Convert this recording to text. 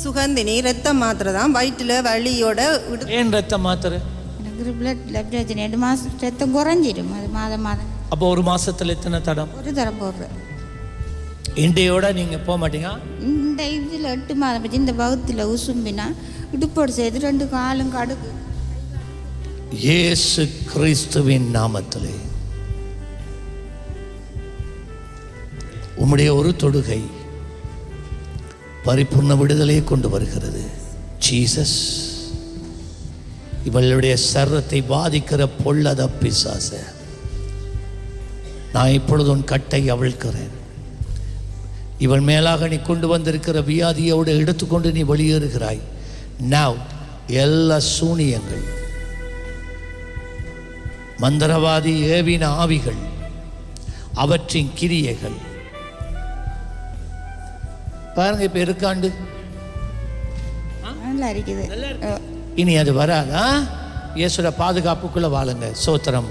சுகந்தினி ரத்தம் மாத்திரை தான் வயிற்றில் வலியோட இடு ஏன் ரத்தம் மாத்திரை எனக்கு பிளட்ல பிரச்சனை. ரெண்டு மாதம் ரத்தம் குறைஞ்சிடும் அது மாதம் மாதம். அப்போ ஒரு மாசத்துல எத்தனை தடம்? ஒரு தரம் போடுறேன். இண்டையோட நீங்க போக மாட்டீங்க? இந்த இதில் எட்டு மாதம் பற்றி இந்த வகுத்தில் உசும்பினா இடுப்போடு சேர்த்து ரெண்டு காலும் கடுகு. இயேசு கிறிஸ்துவின் நாமத்திலே. உம்முடைய ஒரு தொடுகை. பரிபூர்ண விடுதலையை கொண்டு வருகிறது. ஜீசஸ் இவளுடைய சர்வத்தை பாதிக்கிற பொல்லத பிசாச நான் இப்பொழுது உன் கட்டை அவிழ்க்கிறேன். இவள் மேலாக நீ கொண்டு வந்திருக்கிற வியாதியோடு எடுத்துக்கொண்டு நீ வெளியேறுகிறாய். நாவ் எல்லா சூனியங்கள் மந்திரவாதி ஏவின ஆவிகள் அவற்றின் கிரியைகள் பாருங்க இப்ப இருக்காண்டு நல்லா இருக்குது இனி அது வராதா? இயேசுட பாதுகாப்புக்குள்ள வாழுங்க. சோத்திரம்.